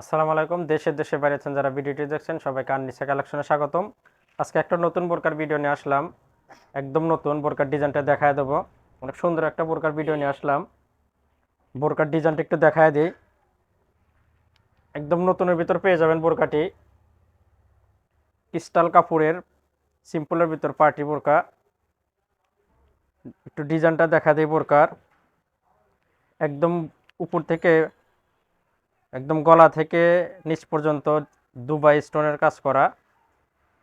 আসসালামু আলাইকুম। দেশের দেশে বাইরেছেন যারা ভিডিওটি দেখছেন, সবাইকে আননিসা কালেকশনে স্বাগতম। আজকে একটা নতুন বোরকার ভিডিও নিয়ে আসলাম। একদম নতুন বোরকার ডিজাইনটা দেখায় দেবো। অনেক সুন্দর একটা বোরকার ভিডিও নিয়ে আসলাম। বোরকার ডিজাইনটা একটু দেখায় দিই। একদম নতুনের ভিতর পেয়ে যাবেন বোরকাটি। ক্রিস্টাল কাপড়ের সিম্পলের ভিতর পার্টি বোরকা। একটু ডিজাইনটা দেখা দিই বোরকার। একদম উপর থেকে একদম গলা থেকে নিচ পর্যন্ত দুবাই স্টোনের কাজ করা।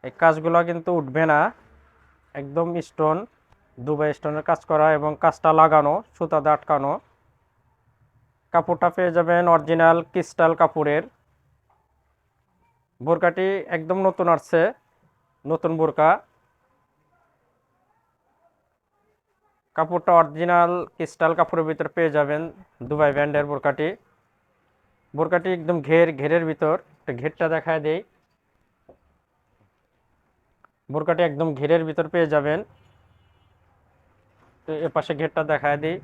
এই কাজগুলো কিন্তু উঠবে না। একদম স্টোন, দুবাই স্টোনের কাজ করা এবং কাজটা লাগানো, সুতাতে আটকানো। কাপড়টা পেয়ে যাবেন অরিজিনাল ক্রিস্টাল কাপড়ের। বোরকাটি একদম নতুন আসছে, নতুন বোরকা। কাপড়টা অরিজিনাল ক্রিস্টাল কাপড়ের ভিতরে পেয়ে যাবেন দুবাই ব্র্যান্ডের বোরকাটি। বোরকাটি একদম ঘের, ঘেরের ভিতর। একটা ঘেরটা দেখায় দেই। বোরকাটি একদম ঘেরের ভিতর পেয়ে যাবেন। তো এ পাশে ঘেরটা দেখায় দিই।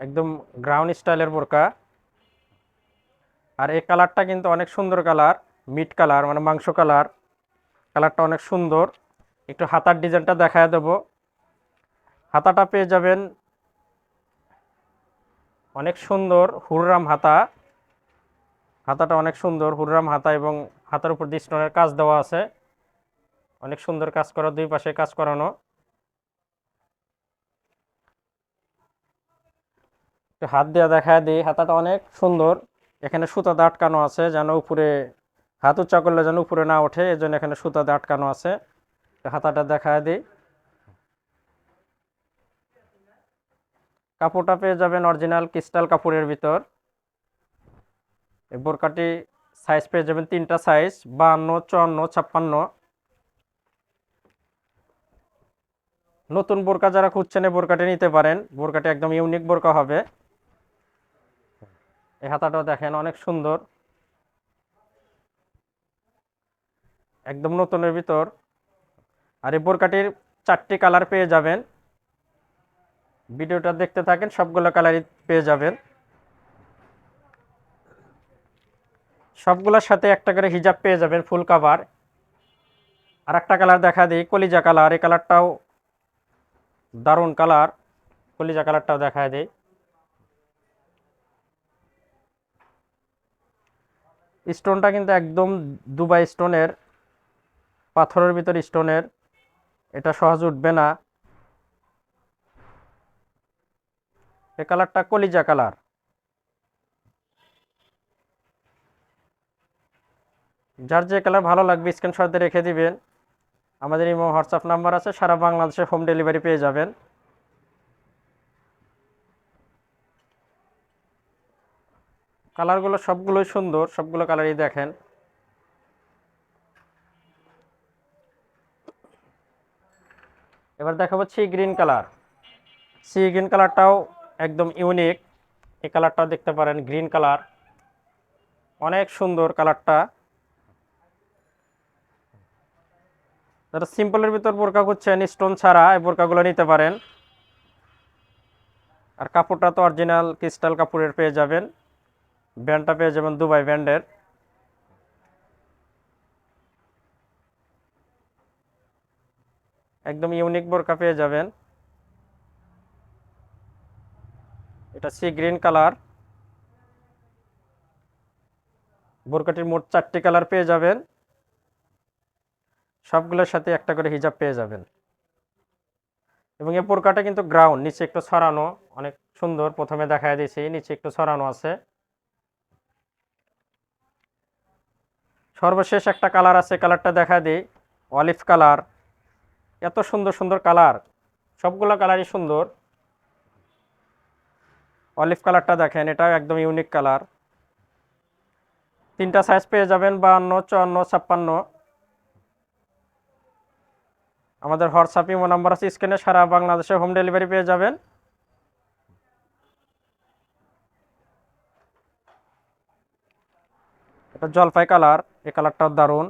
একদম গ্রাউন্ড স্টাইলের বোরকা। আর এই কালারটা কিন্তু অনেক সুন্দর কালার, মিট কালার মানে মাংস কালার। কালারটা অনেক সুন্দর। একটু হাতার ডিজাইনটা দেখায় দেবো। হাতাটা পেয়ে যাবেন অনেক সুন্দর হুররাম হাতা। হাতাটা অনেক সুন্দর, হুররাম হাতা এবং হাতার উপর দিয়ে স্টোনের কাজ দেওয়া আছে। অনেক সুন্দর কাজ করা, দুই পাশে কাজ করানো। হাত দিয়ে দেখা দিই, হাতাটা অনেক সুন্দর। এখানে সুতাতে আটকানো আছে যেন উপরে, হাত উচ্চা করলে যেন উপরে না ওঠে এই জন্য এখানে সুতাতে আটকানো আছে। হাতাটা দেখা দিই। কাপড়টা পেয়ে যাবেন অরিজিনাল ক্রিস্টাল কাপড়ের ভিতর। বোরকাটি সাইজ পেয়ে যাবেন তিনটা সাইজ বাহান্ন, চুয়ান্ন, ছাপ্পান্ন। নতুন বোরকা যারা খুঁজছেন এই বোরকাটি নিতে পারেন। বোরকাটি একদম ইউনিক বোরকা হবে। এই হাতাটাও দেখেন অনেক সুন্দর। একদম নতুনের ভিতর। আর এই বোরকাটির চারটি কালার পেয়ে যাবেন। ভিডিওটা দেখতে থাকেন, সবগুলো কালারই পেয়ে যাবেন। সবগুলোর সাথে একটা করে হিজাব পেয়ে যাবেন ফুল কাভার আর একটা কালার দেখা দিই, কলিজা কালার এই কালারটাও দারুণ কালার কলিজা কালারটাও দেখা দিই। স্টোনটা কিন্তু একদম দুবাই স্টোনের, পাথরের ভিতর স্টোনের, এটা সহজ উঠবে না। এ কালারটা কলিজা কালার। যার যে কালার ভালো লাগবে স্ক্রিনশট দিয়ে রেখে দিবেন। আমাদের ইমো হোয়াটসঅ্যাপ নাম্বার আছে, সারা বাংলাদেশে হোম ডেলিভারি পেয়ে যাবেন। কালারগুলো সবগুলোই সুন্দর, সবগুলো কালারই দেখেন। এবার দেখাবো sea green colour. Sea green কালারটাও একদম ইউনিক। এই কালারটা দেখতে পারেন, গ্রিন কালার। অনেক সুন্দর কালারটা। যারা সিম্পলের ভিতর বোরকা করছেন স্টোন ছাড়া এই বোরকাগুলো নিতে পারেন। আর কাপড়টা তো অরিজিনাল ক্রিস্টাল কাপড়ের পেয়ে যাবেন। ব্যান্ডটা পেয়ে যাবেন দুবাই ব্যান্ডের একদম ইউনিক বোরকা পেয়ে যাবেন। এটা সি গ্রিন কালার বোরকাটির মোট চারটি কালার পেয়ে যাবেন। সবগুলোর সাথে একটা করে হিজাব পেয়ে যাবেন। এবং এই বোরকাটা কিন্তু গ্রাউন্ড নিচে একটু ছড়ানো, অনেক সুন্দর। প্রথমে দেখা দিয়েছি, নিচে একটু ছড়ানো আছে। সর্বশেষ একটা কালার আছে কালারটা দেখা দিই। অলিভ কালার এত সুন্দর সুন্দর কালার সবগুলো কালারই সুন্দর। অলিভ কালারটা দেখেন এটাও একদম ইউনিক কালার। তিনটা সাইজ পেয়ে যাবেন, বাহান্ন, চুয়ান্ন, ছাপ্পান্ন। আমাদের হোয়াটসঅ্যাপ ইমো নাম্বার আছে স্ক্রিনে সারা বাংলাদেশে হোম ডেলিভারি পেয়ে যাবেন। এটা জলপাই কালার, এই কালারটাও দারুণ।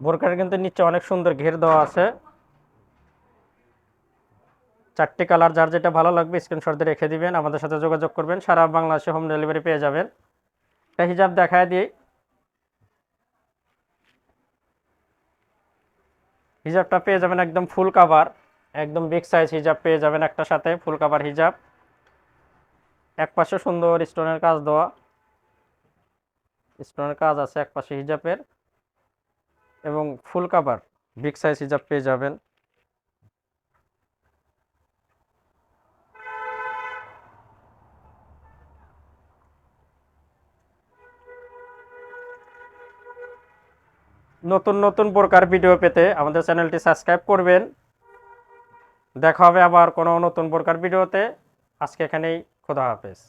বোরকার কিন্তু নিচে অনেক সুন্দর ঘের দেওয়া আছে। চারটি কালার, যার যেটা ভালো লাগবে স্ক্রিনশট দিয়ে রেখে দিবেন, আমাদের সাথে যোগাযোগ করবেন, সারা বাংলাদেশে হোম ডেলিভারি পেয়ে যাবেন। একটা হিজাব দেখায় দিই। হিজাবটা পেয়ে যাবেন একদম ফুল কাভার একদম বিগ সাইজ হিজাব পেয়ে যাবেন একটা সাথে ফুল কাভার হিজাব। এক পাশে সুন্দর স্টোনের কাজ দেওয়া। স্টোনের কাজ আছে এক পাশে হিজাবের। এবং ফুল কাভার বিগ সাইজ হিজাব পেয়ে যাবেন। নতুন নতুন প্রকার ভিডিও পেতে আমাদের চ্যানেলটি সাবস্ক্রাইব করবেন। দেখা হবে আবার কোনো নতুন প্রকার ভিডিওতে। আজকে এখানেই খোদা হাফেজ।